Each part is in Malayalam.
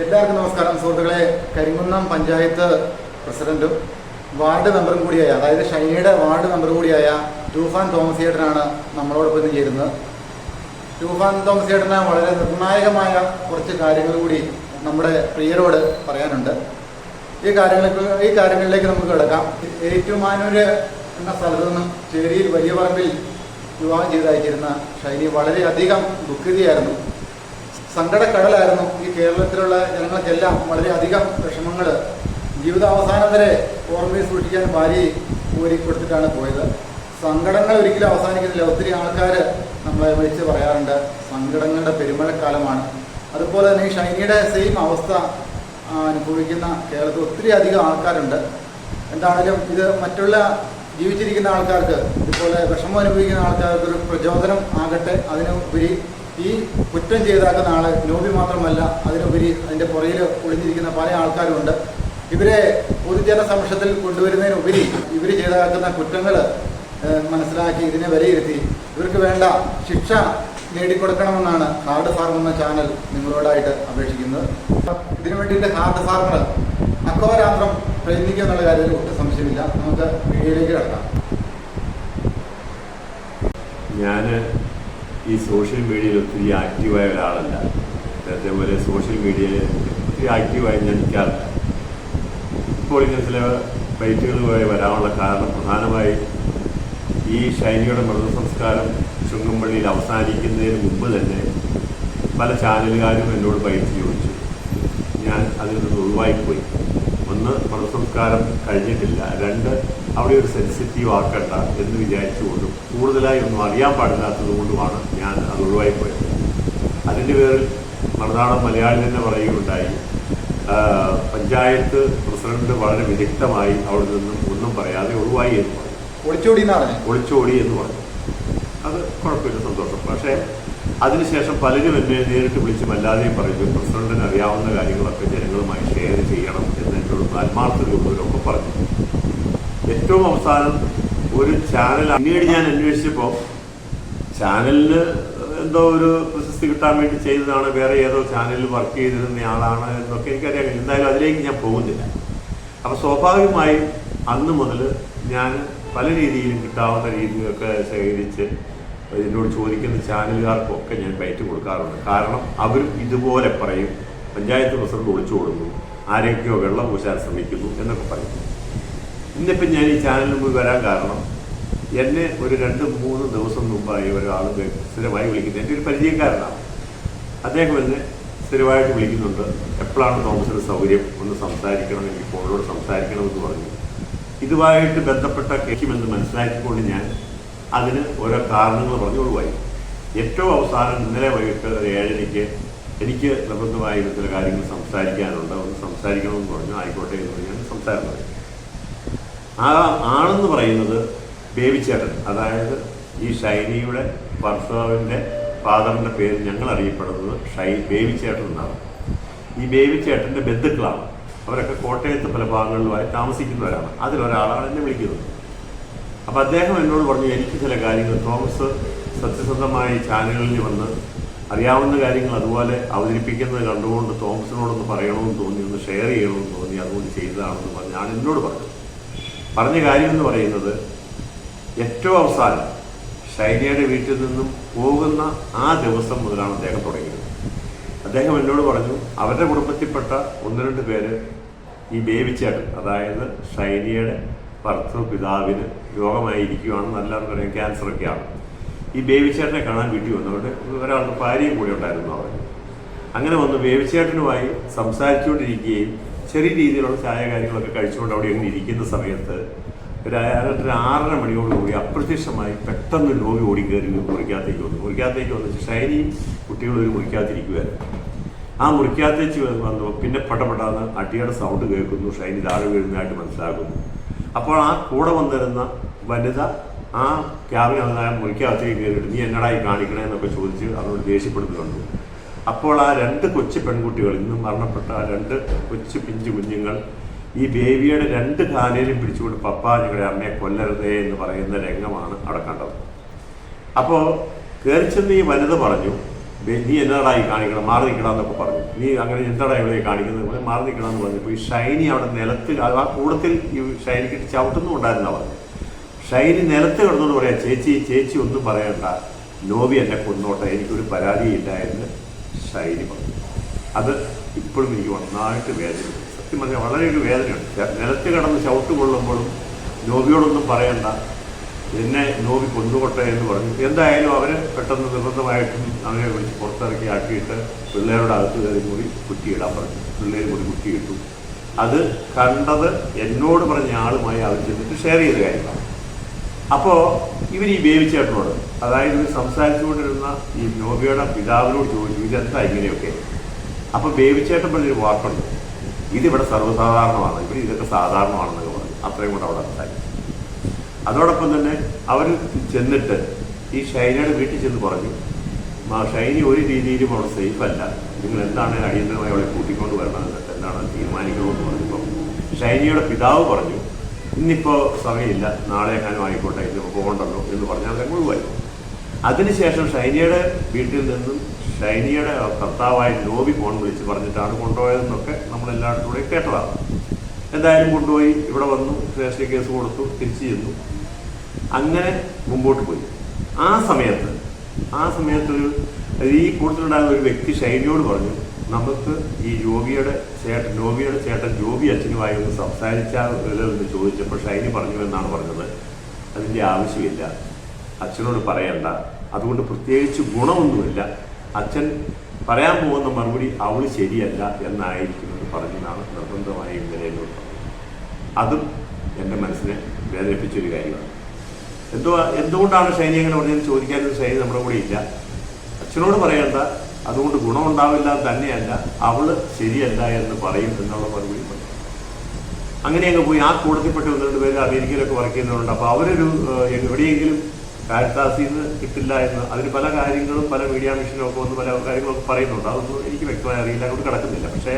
എല്ലാവർക്കും നമസ്കാരം. സുഹൃത്തുക്കളെ കരിങ്കുന്നം പഞ്ചായത്ത് പ്രസിഡന്റും വാർഡ് മെമ്പറും കൂടിയായ അതായത് ഷൈനിയുടെ വാർഡ് മെമ്പർ കൂടിയായ ടൂഫാൻ തോമസ് ചേട്ടനാണ് നമ്മളോടൊപ്പം ചേരുന്നത്. ടൂഫാൻ തോമസ് ചേട്ടന് വളരെ നിർണായകമായ കുറച്ച് കാര്യങ്ങൾ കൂടി നമ്മുടെ പ്രിയരോട് പറയാനുണ്ട്. ഈ കാര്യങ്ങൾക്ക് ഈ കാര്യങ്ങളിലേക്ക് നമുക്ക് കിടക്കാം. ഏറ്റുമാനൂര് എന്ന സ്ഥലത്ത് നിന്നും ചേരിയിൽ വലിയ പറമ്പിൽ വിവാഹം ചെയ്തയച്ചിരുന്ന ഷൈനി വളരെയധികം ദുഃഖിതയായിരുന്നു. സങ്കടക്കടലായിരുന്നു ഈ കേരളത്തിലുള്ള ജനങ്ങൾക്കെല്ലാം വളരെയധികം വിഷമങ്ങൾ. ജീവിതാവസാനം വരെ ഓർമ്മയിൽ സൂക്ഷിക്കാൻ ഭാര്യയെ ഊരി കൊടുത്തിട്ടാണ് പോയത്. സങ്കടങ്ങൾ ഒരിക്കലും അവസാനിക്കുന്നില്ല. ഒത്തിരി ആൾക്കാർ നമ്മളെ വിളിച്ച് പറയാറുണ്ട്. സങ്കടങ്ങളുടെ പെരുമഴക്കാലമാണ്. അതുപോലെ തന്നെ ഈ ഷൈനിയുടെ സെയിം അവസ്ഥ അനുഭവിക്കുന്ന കേരളത്തിൽ ഒത്തിരി അധികം ആൾക്കാരുണ്ട്. എന്താണെങ്കിലും ഇത് മറ്റുള്ള ജീവിച്ചിരിക്കുന്ന ആൾക്കാർക്ക് ഇതുപോലെ വിഷമം അനുഭവിക്കുന്ന ആൾക്കാർക്ക് ഒരു പ്രചോദനം ആകട്ടെ. അതിനുപരി ഈ കുറ്റം ചെയ്താക്കുന്ന ആൾ നോബി മാത്രമല്ല അതിനുപരി അതിന്റെ പുറയിൽ ഒളിഞ്ഞിരിക്കുന്ന പല ആൾക്കാരുമുണ്ട് ഇവരെ പൊതുജന സമക്ഷത്തിൽ കൊണ്ടുവരുന്നതിനുപരി ഇവർ ചെയ്താക്കുന്ന കുറ്റങ്ങൾ മനസ്സിലാക്കി ഇതിനെ വിലയിരുത്തി. ഇവർക്ക് വേണ്ട ശിക്ഷ നേടിക്കൊടുക്കണമെന്നാണ് ഹാർഡ് ഫാർമർ എന്ന ചാനൽ നിങ്ങളോടായിട്ട് അപേക്ഷിക്കുന്നത്. ഇതിനു വേണ്ടിയിട്ട് ഹാർഡ് ഫാർമർ അക്കോരാന്ത്രം പ്രയത്നിക്കുക എന്നുള്ള കാര്യത്തിൽ ഒട്ടും സംശയമില്ല. നമുക്ക് വീഡിയോയിലേക്ക് കിടക്കാം. ഞാൻ ഈ സോഷ്യൽ മീഡിയയിൽ ഒത്തിരി ആക്റ്റീവായ ഒരാളല്ല. അതേപോലെ സോഷ്യൽ മീഡിയയിൽ ഒത്തിരി ആക്റ്റീവായി ഞാൻ നിൽക്കാറില്ല ഇപ്പോൾ ഇങ്ങനെ ചില ഫൈറ്റുകളുമായി വരാനുള്ള കാരണം പ്രധാനമായി ഈ ഷൈനിയുടെ മൃതസംസ്കാരം ചുങ്കമ്പള്ളിയിൽ അവസാനിക്കുന്നതിന് മുമ്പ് തന്നെ പല ചാനലുകാരും എന്നോട് പൈസ ചോദിച്ചു. ഞാൻ അതിൽ നിന്ന് ഒഴിവായിപ്പോയി. ഒന്ന് മൃതസംസ്കാരം കഴിഞ്ഞിട്ടില്ല. രണ്ട് അവിടെ ഒരു സെൻസിറ്റീവ് ആക്കണ്ട എന്ന് വിചാരിച്ചുകൊണ്ടും കൂടുതലായി ഒന്നും അറിയാൻ പാടില്ലാത്തത് കൊണ്ടുമാണ് ഞാൻ അത് ഒഴിവായിപ്പോയത് അതിന്റെ പേരിൽ മറുനാടൻ മലയാളി തന്നെ പറയുകയുണ്ടായി പഞ്ചായത്ത് പ്രസിഡന്റ് വളരെ വിദഗ്ധമായി അവിടെ നിന്നും ഒന്നും പറയാതെ ഒഴിവായി എന്ന് പറഞ്ഞു. ഒളിച്ചോടി ഒളിച്ചോടി എന്ന് പറഞ്ഞു. അത് കുഴപ്പമില്ല സന്തോഷം. പക്ഷേ അതിനുശേഷം പലരും എന്നെ നേരിട്ട് വിളിച്ചും അല്ലാതെയും പറഞ്ഞു പ്രസിഡന്റിന് അറിയാവുന്ന കാര്യങ്ങളൊക്കെ ജനങ്ങളുമായി ഷെയർ ചെയ്യണം എന്ന് എന്നോട് ആത്മാർത്ഥതയുള്ളവരൊക്കെ പറഞ്ഞു. ഏറ്റവും അവസാനം ഒരു ചാനൽ പിന്നീട് ഞാൻ അന്വേഷിച്ചപ്പോൾ ചാനലിന് എന്തോ ഒരു പ്രശസ്തി കിട്ടാൻ വേണ്ടി ചെയ്തതാണ്. വേറെ ഏതോ ചാനലിൽ വർക്ക് ചെയ്തിരുന്ന ആളാണ് എന്നൊക്കെ എനിക്കറിയാം എന്തായാലും അതിലേക്ക് ഞാൻ പോകുന്നില്ല. അപ്പോൾ സ്വാഭാവികമായും അന്ന് മുതൽ ഞാൻ പല രീതിയിലും കിട്ടാവുന്ന രീതിയിലൊക്കെ ശേഖരിച്ച് എന്നോട് ചോദിക്കുന്ന ചാനലുകാർക്കൊക്കെ ഞാൻ ബൈറ്റ് കൊടുക്കാറുണ്ട്. കാരണം അവരും ഇതുപോലെ പറയും. പഞ്ചായത്ത് പ്രസിഡന്റ് ഒളിച്ചു കൊടുക്കുന്നു. ആരെയൊക്കെയോ വെള്ളം പൂശാൻ ശ്രമിക്കുന്നു എന്നൊക്കെ പറയും. ഇന്നിപ്പം ഞാൻ ഈ ചാനലിന് മുമ്പ് വരാൻ കാരണം എന്നെ ഒരു രണ്ട് മൂന്ന് ദിവസം മുമ്പായി ഒരാൾ സ്ഥിരമായി വിളിക്കുന്നത്. എന്റെ ഒരു പരിചയക്കാരനാണ്. അദ്ദേഹം എന്നെ സ്ഥിരമായിട്ട് വിളിക്കുന്നുണ്ട്. എപ്പോഴാണ് തോമസിന് സൗകര്യം? ഒന്ന് സംസാരിക്കണം. എനിക്ക് ഫോണിലൂടെ സംസാരിക്കണമെന്ന് പറഞ്ഞു. ഇതുമായിട്ട് ബന്ധപ്പെട്ട കേൾക്കുമെന്ന് മനസ്സിലാക്കിക്കൊണ്ട് ഞാൻ അതിന് ഓരോ കാരണങ്ങൾ പറഞ്ഞു ഒഴിവായി ഏറ്റവും അവസാനം ഇന്നലെ വൈകിട്ട് ഒരു ഏഴരയ്ക്ക് എനിക്ക് നിർബന്ധമായ ചില കാര്യങ്ങൾ സംസാരിക്കാനുണ്ട്. ഒന്ന് സംസാരിക്കണമെന്ന് പറഞ്ഞു. ആയിക്കോട്ടെ എന്ന് പറഞ്ഞ് ഞാൻ സംസാരം പറയും ആ ആണെന്ന് പറയുന്നത് ബേബിച്ചേട്ടൻ. അതായത് ഈ ഷൈനിയുടെ ഭർത്താവിന്റെ ഫാദറിന്റെ പേര് ഞങ്ങൾ അറിയപ്പെടുന്നത് ഷൈ ബേബിച്ചേട്ടൻ എന്നാണ്. ഈ ബേബിച്ചേട്ടന്റെ ബന്ധുക്കളാണ്. അവരൊക്കെ കോട്ടയത്ത് പല ഭാഗങ്ങളിലുമായി താമസിക്കുന്നവരാണ്. അതിലൊരാളാണ് എന്നെ വിളിക്കുന്നത്. അപ്പോൾ അദ്ദേഹം എന്നോട് പറഞ്ഞു എനിക്ക് ചില കാര്യങ്ങൾ തോമസ് സത്യസന്ധമായി ചാനലുകളിൽ വന്ന് അറിയാവുന്ന കാര്യങ്ങൾ അതുപോലെ അവതരിപ്പിക്കുന്നത് കണ്ടുകൊണ്ട് തോമസിനോടൊന്ന് പറയണമെന്ന് തോന്നി ഒന്ന് ഷെയർ ചെയ്യണമെന്ന് തോന്നി അതുകൊണ്ട് ചെയ്തതാണെന്ന് ഞാൻ എന്നോട് പറഞ്ഞത് പറഞ്ഞ കാര്യം എന്ന് പറയുന്നത് ഏറ്റവും അവസാനം ശൈലിയുടെ വീട്ടിൽ നിന്നും പോകുന്ന ആ ദിവസം മുതലാണ് അദ്ദേഹം തുടങ്ങിയത്. അദ്ദേഹം എന്നോട് പറഞ്ഞു അവരുടെ കുടുംബത്തിൽപ്പെട്ട ഒന്ന് രണ്ട് പേര് ഈ ബേബിച്ചേട്ടൻ അതായത് ഷൈനിയുടെ ഭർത്തൃ പിതാവിന് രോഗമായിരിക്കുകയാണെന്ന് എല്ലാവർക്കും അറിയാം ക്യാൻസറൊക്കെയാണ് ഈ ബേബിച്ചേട്ടനെ കാണാൻ വീട്ടിൽ വന്നവരുടെ ഒരാളുടെ ഭാര്യയും കൂടി ഉണ്ടായിരുന്നു അവർ അങ്ങനെ വന്ന്. ബേബിച്ചേട്ടനുമായി സംസാരിച്ചുകൊണ്ടിരിക്കുകയും ചെറിയ രീതിയിലുള്ള ചായ കാര്യങ്ങളൊക്കെ കഴിച്ചുകൊണ്ട് അവിടെ ഇങ്ങനെ ഇരിക്കുന്ന സമയത്ത് ഒരു ആറര ഒരു ആറര മണിയോടുകൂടി അപ്രത്യക്ഷമായി പെട്ടെന്ന് രോഗി ഓടി കയറി മുറിക്കകത്തേക്ക് വന്നു. മുറിക്കകത്തേക്ക് വന്നു ഷൈനിയും കുട്ടികളും ഒരു മുറിക്കകത്തിരിക്കുമായിരുന്നു ആ മുറിക്കാത്തേച്ച് വന്നു. പിന്നെ പടപെടാന്ന് അടിയുടെ സൗണ്ട് കേൾക്കുന്നു. ഷൈനി താഴെ വീഴുന്നതായിട്ട് മനസ്സിലാക്കുന്നു. അപ്പോൾ ആ കൂടെ വന്നിരുന്ന വനിത ആ ക്യാബിനെ മുറിക്കാത്തേക്ക് കയറിയിട്ട് നീ എന്നടായി കാണിക്കണേ? എന്നൊക്കെ ചോദിച്ച് അവരോട് ദേഷ്യപ്പെടുന്നുണ്ട് അപ്പോൾ ആ രണ്ട് കൊച്ചു പെൺകുട്ടികൾ ഇന്നും മരണപ്പെട്ട ആ രണ്ട് കൊച്ചു പിഞ്ചു കുഞ്ഞുങ്ങൾ ഈ ബേബിയുടെ രണ്ട് കാലയിലും പിടിച്ചുകൊണ്ട് പപ്പ നിങ്ങളുടെ അമ്മയെ കൊല്ലരുതേ എന്ന് പറയുന്ന രംഗമാണ് അവിടെ കണ്ടത്. അപ്പോൾ കയറിച്ചെന്ന് ഈ വനിത പറഞ്ഞു നീ എന്നടാ ഈ കാണിക്കണം? മാറി നിൽക്കണമെന്നൊക്കെ പറഞ്ഞു. നീ അങ്ങനെ എന്താടാ ഇവിടെ കാണിക്കുന്നത്? പോലെ മാറി നിൽക്കണമെന്ന് പറഞ്ഞപ്പോൾ ഈ ഷൈനി അവിടെ നിലത്ത് ആ കൂടത്തിൽ ഈ ഷൈനിക്ക് ചവിട്ടുന്നുണ്ടായിരുന്ന പറഞ്ഞു ഷൈനി നിലത്ത് കിടന്നുകൊണ്ട് പറയാം ചേച്ചി ചേച്ചി ഒന്നും പറയണ്ട. നോവി എന്നെ കൊന്നോട്ടെ. എനിക്കൊരു പരാതിയില്ല എന്ന് ഷൈനി പറഞ്ഞു. അത് ഇപ്പോഴും എനിക്ക് ഒന്നായിട്ട് വേദനയുണ്ട്. സത്യം പറഞ്ഞാൽ വളരെ ഒരു വേദനയുണ്ട്. നിലത്ത് കിടന്ന് ചവിട്ട് കൊള്ളുമ്പോഴും നോബിയോടൊന്നും പറയണ്ട. എന്നെ നോബി കൊന്നുകൊട്ടെ എന്ന് പറഞ്ഞു. എന്തായാലും അവരെ പെട്ടെന്ന് നിർബന്ധമായിട്ടും അവരെ വിളിച്ച് പുറത്തിറക്കി ആക്കിയിട്ട് പിള്ളേരുടെ അകത്ത് കയറി കൂടി കുറ്റിയിടാൻ പറഞ്ഞു. പിള്ളേർ കൂടി കുറ്റിയിട്ടു. അത് കണ്ടത് എന്നോട് പറഞ്ഞ ആളുമായി അവർ ചെന്നിട്ട് ഷെയർ ചെയ്ത കാര്യമാണ്. അപ്പോൾ ഇവർ ഈ ബേബിച്ചേട്ടനോട് അതായത് ഇവർ സംസാരിച്ചുകൊണ്ടിരുന്ന ഈ നോബിയുടെ പിതാവിനോട് ചോദിച്ചു ഇതെന്താ ഇങ്ങനെയൊക്കെ? അപ്പോൾ ബേബിച്ചേട്ടൻ പറഞ്ഞൊരു വാക്കുണ്ട്. ഇതിവിടെ സർവസാധാരണമാണ്. ഇവർ ഇതൊക്കെ സാധാരണമാണെന്നൊക്കെ പറഞ്ഞു. അത്രയും കൂടെ അവിടെ സംസാരിച്ചു. അതോടൊപ്പം തന്നെ അവർ ചെന്നിട്ട് ഈ ഷൈനയുടെ വീട്ടിൽ ചെന്ന് പറഞ്ഞു "മാ, ഷൈനി ഒരു രീതിയിലും അവിടെ സേഫ് അല്ല നിങ്ങൾ എന്താണ് അടിയന്തരമായി അവളെ കൂട്ടിക്കൊണ്ട് വരണമെന്ന്? എന്താണ് തീരുമാനിക്കണമെന്ന് പറഞ്ഞപ്പോൾ? ഷൈനിയുടെ പിതാവ് പറഞ്ഞു ഇന്നിപ്പോൾ സമയമില്ല. നാളെ എങ്ങാനും ആയിക്കോട്ടെ ഇന്ന് പോകണ്ടല്ലോ എന്ന് പറഞ്ഞാൽ അങ്ങ് ഒഴിവായി. അതിനുശേഷം ഷൈനിയുടെ വീട്ടിൽ നിന്നും ഷൈനിയുടെ ഭർത്താവായ ലോബി ഫോൺ വിളിച്ച് പറഞ്ഞിട്ടാണ് കൊണ്ടുപോയതെന്നൊക്കെ നമ്മളെല്ലാവരും കൂടെ കേട്ടതാണ്. എന്തായാലും കൊണ്ടുപോയി ഇവിടെ വന്നു രജിസ്റ്റർ കേസ് കൊടുത്തു തിരിച്ചു ചെന്നു. അങ്ങനെ മുമ്പോട്ട് പോയി. ആ സമയത്ത് ആ സമയത്തൊരു ഈ കൂട്ടത്തിലുണ്ടായിരുന്ന ഒരു വ്യക്തി ഷൈനിയോട് പറഞ്ഞു നമുക്ക് ഈ യോഗിയുടെ ചേട്ടൻ ജോബിയുടെ ചേട്ടൻ ജോബി അച്ഛനുമായി ഒന്ന് സംസാരിച്ചാലോ എന്ന് ചോദിച്ചപ്പോൾ ഷൈനി പറഞ്ഞു എന്നാണ് പറഞ്ഞത്. അതിന്റെ ആവശ്യമില്ല. അച്ഛനോട് പറയണ്ട. അതുകൊണ്ട് പ്രത്യേകിച്ച് ഗുണമൊന്നുമില്ല. അച്ഛൻ പറയാൻ പോകുന്ന മറുപടി അവൾ ശരിയല്ല എന്നായിരിക്കും എന്ന് പറഞ്ഞതാണ് നിർബന്ധമായി ഇന്നലെ അതും എന്റെ മനസ്സിനെ വേദനിപ്പിച്ചൊരു കാര്യമാണ്. എന്തോ എന്തുകൊണ്ടാണ് ഷൈനി അങ്ങനെ പറഞ്ഞത് ചോദിക്കാനൊരു ഷൈനി നമ്മുടെ കൂടെ ഇല്ല? അച്ഛനോട് പറയണ്ട. അതുകൊണ്ട് ഗുണമുണ്ടാവില്ല തന്നെയല്ല അവൾ ശരിയല്ല എന്ന് പറയും എന്നുള്ള മറുപടി പറഞ്ഞു അങ്ങനെ അങ്ങ് പോയി. ആ കൂടത്തിൽപ്പെട്ട ഒന്ന് പേര് അമേരിക്കയിലൊക്കെ വർക്ക് ചെയ്യുന്നവരുണ്ട്. അപ്പോൾ അവരൊരു എവിടെയെങ്കിലും കാരിത്താസിൽ നിന്ന് കിട്ടില്ല എന്ന് അതിന് പല കാര്യങ്ങളും പല മീഡിയ മിഷനും ഒക്കെ വന്ന് പല കാര്യങ്ങളൊക്കെ പറയുന്നുണ്ട്. അതൊന്നും എനിക്ക് വ്യക്തമായി അറിയില്ല. അങ്ങോട്ട് കിടക്കുന്നില്ല. പക്ഷേ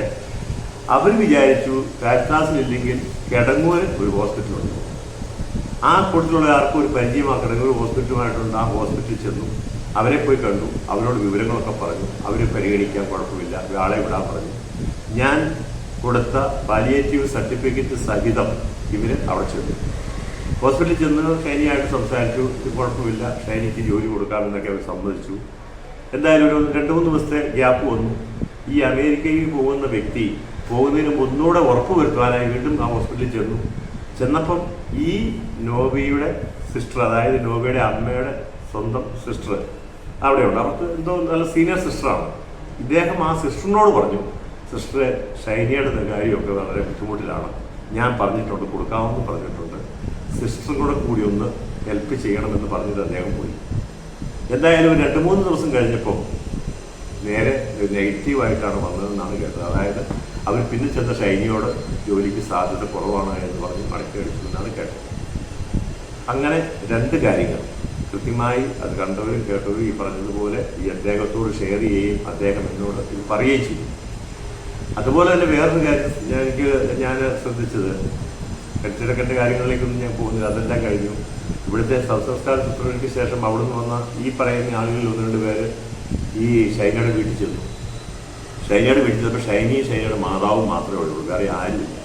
അവർ വിചാരിച്ചു കാരിത്താസിലില്ലെങ്കിൽ കിടങ്ങൂര് ഒരു ഹോസ്പിറ്റലുണ്ട് ആ കൂട്ടത്തിലുള്ള ആർക്കും ഒരു പരിചയമാണ് കിടങ്ങൂർ ഹോസ്പിറ്റലുമായിട്ടുണ്ട് ആ ഹോസ്പിറ്റലിൽ ചെന്നു. അവരെ പോയി കണ്ടു അവരോട് വിവരങ്ങളൊക്കെ പറഞ്ഞു അവർ പരിഗണിക്കാൻ കുഴപ്പമില്ല ആളെ വിടാൻ പറഞ്ഞു. ഞാൻ കൊടുത്ത പാലിയേറ്റീവ് സർട്ടിഫിക്കറ്റ് സഹിതം ഇവർ അവിടെ ഹോസ്പിറ്റലിൽ ചെന്ന് ഷൈനിയായിട്ട് സംസാരിച്ചു കുഴപ്പമില്ല ഷൈനിക്ക് ജോലി കൊടുക്കാമെന്നൊക്കെ അവർ സമ്മതിച്ചു. എന്തായാലും ഒരു രണ്ട് മൂന്ന് ദിവസത്തെ ഗ്യാപ്പ് വന്നു. ഈ അമേരിക്കയിൽ പോകുന്ന വ്യക്തി പോകുന്നതിന് ഒന്നുകൂടെ ഉറപ്പ് വരുത്തുവാനായി വീണ്ടും ആ ഹോസ്പിറ്റലിൽ ചെന്നു. ചെന്നപ്പം ഈ നോബിയുടെ സിസ്റ്റർ അതായത് നോബിയുടെ അമ്മയുടെ സ്വന്തം സിസ്റ്റർ അവിടെയുണ്ട്. അവർക്ക് എന്തോ നല്ല സീനിയർ സിസ്റ്ററാണ് ഇദ്ദേഹം ആ സിസ്റ്ററിനോട് പറഞ്ഞു സിസ്റ്ററെ ഷൈനിയുടെ കാര്യമൊക്കെ വളരെ ബുദ്ധിമുട്ടിലാണ്. ഞാൻ പറഞ്ഞിട്ടുണ്ട് കൊടുക്കാമെന്ന് പറഞ്ഞിട്ടുണ്ട്. സിസ്റ്ററും കൂടെ കൂടി ഒന്ന് ഹെൽപ്പ് ചെയ്യണമെന്ന് പറഞ്ഞിട്ട് അദ്ദേഹം പോയി. എന്തായാലും രണ്ട് മൂന്ന് ദിവസം കഴിഞ്ഞപ്പോൾ നേരെ നെഗറ്റീവായിട്ടാണ് വന്നതെന്നാണ് കേട്ടത്. അതായത് അവർ പിന്നെ ചെന്ന ഷൈനിയോട് ജോലിക്ക് സാധ്യത കുറവാണ് എന്ന് പറഞ്ഞ് മടക്കി അടിച്ചു എന്നാണ് കേട്ടത്. അങ്ങനെ രണ്ട് കാര്യങ്ങൾ. കൃത്യമായി അത് കണ്ടവരും കേട്ടവരും ഈ പറഞ്ഞതുപോലെ ഈ അദ്ദേഹത്തോട് ഷെയർ ചെയ്യുകയും അദ്ദേഹം എന്നോട് ഇത് പറയുകയും ചെയ്യും അതുപോലെ തന്നെ വേറൊരു കാര്യം എനിക്ക് ഞാൻ ശ്രദ്ധിച്ചത് കെട്ടിടക്കന്റെ കാര്യങ്ങളിലേക്കൊന്നും ഞാൻ പോകുന്നില്ല അതെല്ലാം കഴിഞ്ഞു. ഇവിടുത്തെ സംസ്കാര ശുശ്രൂഷയ്ക്ക് ശേഷം അവിടുന്ന് വന്ന ഈ പറയുന്ന ആളുകളിൽ ഒന്ന് രണ്ട് പേര് ഈ ഷൈനയുടെ വീട്ടിൽ ചെന്നു. ഷൈനയുടെ വീട്ടിൽ ചെന്നപ്പോൾ ഷൈനി ഷൈനയുടെ മാതാവും മാത്രമേ ഉള്ളൂ വേറെ ആരുമില്ല.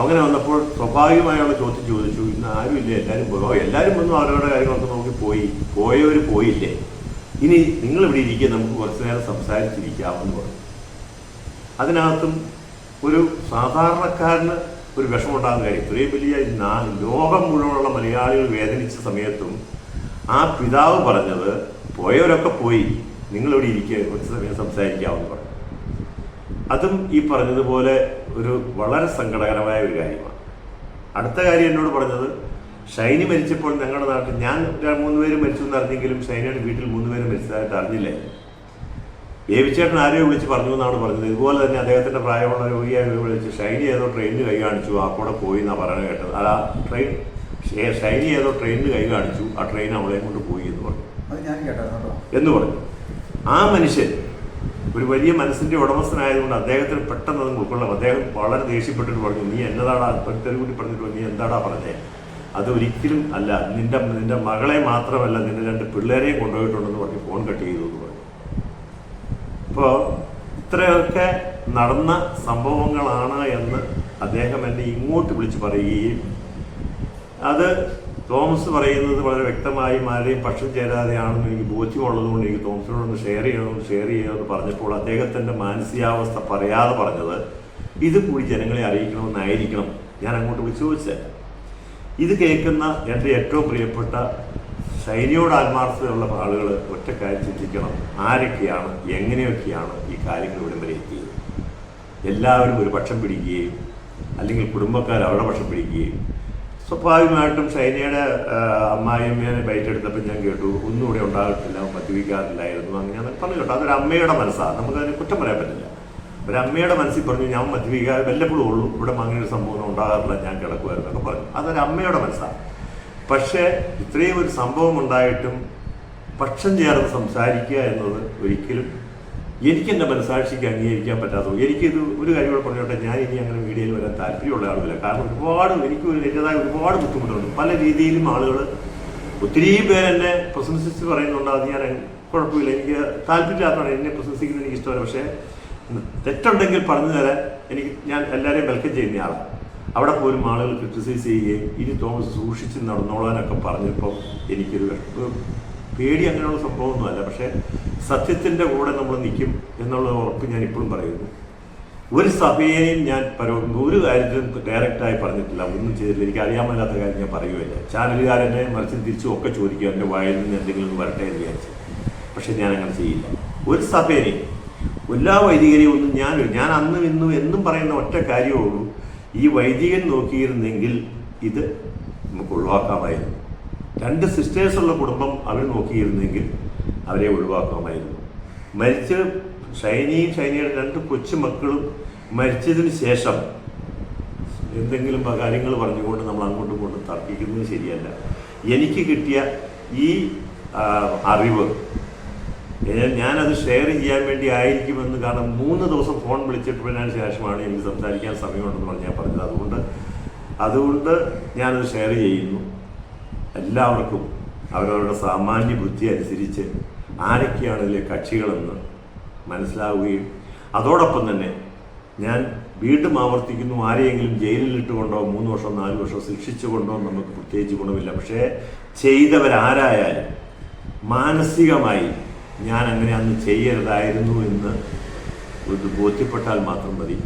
അങ്ങനെ വന്നപ്പോൾ സ്വാഭാവികമായുള്ള ചോദ്യം ചോദിച്ചു ഇന്ന് ആരുമില്ല എല്ലാവരും പോയി. എല്ലാവരും വന്നു അവരവരുടെ കാര്യങ്ങളൊക്കെ നോക്കി പോയി പോയവർ പോയില്ലേ? ഇനി നിങ്ങൾ ഇവിടെ ഇരിക്കുക നമുക്ക് കുറച്ചു നേരം സംസാരിച്ചിരിക്കാം എന്ന് പറഞ്ഞു. അതിനകത്തും ഒരു സാധാരണക്കാരന് ഒരു വിഷമമുണ്ടാകുന്ന കാര്യം ഇത്രയും വലിയ ലോകം മുഴുവനുള്ള മലയാളികൾ വേദനിച്ച സമയത്തും ആ പിതാവ് പറഞ്ഞത് പോയവരൊക്കെ പോയി നിങ്ങളിവിടെ ഇരിക്കുക കുറച്ച് സമയം സംസാരിക്കാമെന്ന് പറഞ്ഞു. അതും ഈ പറഞ്ഞതുപോലെ ഒരു വളരെ സങ്കടകരമായ ഒരു കാര്യമാണ്. അടുത്ത കാര്യം എന്നോട് പറഞ്ഞത് ഷൈനി മരിച്ചപ്പോൾ ഞങ്ങളുടെ നാട്ടിൽ ഞാൻ മൂന്ന് പേര് മരിച്ചു എന്ന് അറിഞ്ഞെങ്കിലും ഷൈനയുടെ വീട്ടിൽ മൂന്ന് പേര് മരിച്ചതായിട്ട് അറിഞ്ഞില്ലേ? ബേബിച്ചേട്ടൻ ആരെയോ വിളിച്ച് പറഞ്ഞു എന്നാണ് പറഞ്ഞത്. ഇതുപോലെ തന്നെ അദ്ദേഹത്തിന്റെ പ്രായമുള്ള രോഗിയെ വിളിച്ച് ഷൈനി ഏതോ ട്രെയിനിന് കൈ കാണിച്ചു ആ കൂടെ പോയി എന്നാണ് പറയുന്നത് കേട്ടത്. അല്ല ആ ട്രെയിൻ ഷൈനി ഏതോ ട്രെയിനിന് കൈ കാണിച്ചു ആ ട്രെയിൻ അവളെയും കൊണ്ട് പോയി എന്ന് പറഞ്ഞു. എന്ന് പറഞ്ഞു. ആ മനുഷ്യൻ ഒരു വലിയ മനസ്സിന്റെ ഉടമസ്ഥനായതുകൊണ്ട് അദ്ദേഹത്തിന് പെട്ടെന്ന് അത് ഉൾക്കൊള്ളാം അദ്ദേഹം വളരെ ദേഷ്യപ്പെട്ടിട്ട് പറഞ്ഞു നീ എന്നതാടാ ഭക്തരെ കൂടി പറഞ്ഞിട്ട് നീ എന്താടാ പറഞ്ഞേ? അത് ഒരിക്കലും അല്ല നിന്റെ നിന്റെ മകളെ മാത്രമല്ല നിന്റെ രണ്ട് പിള്ളേരെയും കൊണ്ടുപോയിട്ടുണ്ടെന്ന് പറഞ്ഞ് ഫോൺ കട്ട് ചെയ്തു എന്ന് പറഞ്ഞു. അപ്പോൾ ഇത്രയൊക്കെ നടന്ന സംഭവങ്ങളാണ് എന്ന് അദ്ദേഹം എന്നെ ഇങ്ങോട്ട് വിളിച്ച് പറയുകയും അത് തോമസ് പറയുന്നത് വളരെ വ്യക്തമായി ആരെയും പക്ഷം ചേരാതെയാണെന്ന് എനിക്ക് ബോധ്യമുള്ളതുകൊണ്ട് എനിക്ക് തോമസിനോടൊന്ന് ഷെയർ ചെയ്യണമെന്ന് ഷെയർ ചെയ്യണമെന്ന് പറഞ്ഞപ്പോൾ അദ്ദേഹത്തിന്റെ മാനസികാവസ്ഥ പറയാതെ പറഞ്ഞത് ഇത് കൂടി ജനങ്ങളെ അറിയിക്കണമെന്നായിരിക്കണം. ഞാൻ അങ്ങോട്ട് വിളിച്ചു ചോദിച്ചത് ഇത് കേൾക്കുന്ന എന്റെ ഏറ്റവും പ്രിയപ്പെട്ട ശൈലിയോട് ആത്മാർത്ഥതയുള്ള ആളുകൾ ഒറ്റ കാര്യം ചിന്തിക്കണം ആരൊക്കെയാണ് എങ്ങനെയൊക്കെയാണ് ഈ കാര്യങ്ങൾ ഇവിടം വരെ എത്തിയത്? എല്ലാവരും ഒരു പക്ഷം പിടിക്കുകയും അല്ലെങ്കിൽ കുടുംബക്കാർ അവരുടെ പക്ഷം പിടിക്കുകയും സ്വാഭാവികമായിട്ടും ഷൈനയുടെ അമ്മായിയമ്മേനെ ബൈറ്റെടുത്തപ്പോൾ ഞാൻ കേട്ടു ഒന്നും ഇവിടെ ഉണ്ടാകത്തില്ല മദ്യപിക്കാറില്ലായിരുന്നു അങ്ങനെ പറഞ്ഞു കേട്ടോ. അതൊരു അമ്മയുടെ മനസ്സാണ് നമുക്കതിന് കുറ്റം പറയാൻ പറ്റില്ല. ഒരു അമ്മയുടെ മനസ്സിൽ പറഞ്ഞു ഞാൻ മദ്യപിക്കാതെ വല്ലപ്പോഴും ഉള്ളൂ ഇവിടെ അങ്ങനെ ഒരു സംഭവം ഉണ്ടാകാറില്ല ഞാൻ കിടക്കുമായിരുന്നു എന്നൊക്കെ പറഞ്ഞു. അതൊരു അമ്മയുടെ മനസ്സാണ്. പക്ഷേ ഇത്രയും ഒരു സംഭവം ഉണ്ടായിട്ടും പക്ഷം ചേർന്ന് സംസാരിക്കുക എന്നത് ഒരിക്കലും എനിക്ക് എന്റെ മനസാക്ഷിക്ക് അംഗീകരിക്കാൻ പറ്റാത്തത് എനിക്കിത് ഒരു കാര്യം കൂടെ പറഞ്ഞോട്ടെ ഞാൻ ഇനി അങ്ങനെ മീഡിയയിൽ വരാൻ താല്പര്യമുള്ള ആളുമില്ല കാരണം ഒരുപാട് എനിക്ക് എന്റെതായ ഒരുപാട് ബുദ്ധിമുട്ടുണ്ട്. പല രീതിയിലും ആളുകൾ ഒത്തിരി പേര് എന്നെ പ്രശംസിച്ച് പറയുന്നുണ്ട് അത് ഞാൻ കുഴപ്പമില്ല എനിക്ക് താല്പര്യമില്ലാത്തതാണ് എന്നെ പ്രശംസിക്കുന്നത് എനിക്ക് ഇഷ്ടമല്ല. പക്ഷേ തെറ്റുണ്ടെങ്കിൽ പറഞ്ഞു തരാൻ എനിക്ക് ഞാൻ എല്ലാവരെയും വെൽക്കം ചെയ്യുന്ന ആളാണ് അവിടെ പോലും ആളുകൾ ക്രിറ്റിസൈസ് ചെയ്യുകയും ഇനി തോമസ് സൂക്ഷിച്ച് നടന്നോളാനൊക്കെ പറഞ്ഞപ്പോൾ എനിക്കൊരു പേടി അങ്ങനെയുള്ള സംഭവമൊന്നുമല്ല. പക്ഷേ സത്യത്തിന്റെ കൂടെ നമ്മൾ നിൽക്കും എന്നുള്ള ഉറപ്പ് ഞാൻ ഇപ്പോഴും പറയുന്നു. ഒരു സഭയെയും ഞാൻ പരോ ഒരു കാര്യത്തിലും ഡയറക്റ്റായി പറഞ്ഞിട്ടില്ല. ഒന്നും ചെയ്തിട്ടില്ല. എനിക്ക് അറിയാൻ മേലാത്ത കാര്യം ഞാൻ പറയുകയില്ല. ചാനലുകാരെന്നെ മറിച്ച് തിരിച്ചും ഒക്കെ ചോദിക്കുക എന്റെ വായിൽ നിന്ന് എന്തെങ്കിലും വരട്ടെ എന്ന് വിചാരിച്ചു. പക്ഷെ ഞാൻ അങ്ങനെ ചെയ്യില്ല. ഒരു സഭേനെയും എല്ലാ വൈദികരെയും ഒന്നും ഞാൻ ഞാൻ അന്നും ഇന്നും എന്നും പറയുന്ന ഒറ്റ കാര്യമേ ഉള്ളൂ. ഈ വൈദികൻ നോക്കിയിരുന്നെങ്കിൽ ഇത് നമുക്ക് ഒഴിവാക്കാമായിരുന്നു. രണ്ട് സിസ്റ്റേഴ്സുള്ള കുടുംബം അവർ നോക്കിയിരുന്നെങ്കിൽ അവരെ ഒഴിവാക്കാമായിരുന്നു. മരിച്ച ഷൈനിയും ഷൈനിയുടെ രണ്ട് കൊച്ചുമക്കളും മരിച്ചതിന് ശേഷം എന്തെങ്കിലും കാര്യങ്ങൾ പറഞ്ഞുകൊണ്ട് നമ്മൾ അങ്ങോട്ടും ഇങ്ങോട്ടും തർക്കിക്കുന്നത് ശരിയല്ല. എനിക്ക് കിട്ടിയ ഈ അറിവ് ഞാനത് ഷെയർ ചെയ്യാൻ വേണ്ടി ആയിരിക്കുമെന്ന് കാരണം മൂന്ന് ദിവസം ഫോൺ വിളിച്ചിട്ടതിന് ശേഷമാണ് എനിക്ക് സംസാരിക്കാൻ സമയമുണ്ടെന്ന് പറഞ്ഞ് ഞാൻ പറഞ്ഞത്. അതുകൊണ്ട് അതുകൊണ്ട് ഞാനത് ഷെയർ ചെയ്യുന്നു. എല്ലാവർക്കും അവരവരുടെ സാമാന്യ ബുദ്ധി അനുസരിച്ച് ആരൊക്കെയാണ് ഇതിലെ കക്ഷികളെന്ന് മനസ്സിലാവുകയും അതോടൊപ്പം തന്നെ ഞാൻ വീണ്ടും ആവർത്തിക്കുന്നു ആരെയെങ്കിലും ജയിലിലിട്ടുകൊണ്ടോ മൂന്ന് വർഷം നാല് വർഷം ശിക്ഷിച്ചുകൊണ്ടോ നമുക്ക് പ്രത്യേകിച്ച് ഗുണമില്ല. പക്ഷേ ചെയ്തവരാരായാലും മാനസികമായി ഞാൻ അങ്ങനെ അന്ന് ചെയ്യരുതായിരുന്നു എന്ന് ഒരു ബോധ്യപ്പെട്ടാൽ മാത്രം മതി.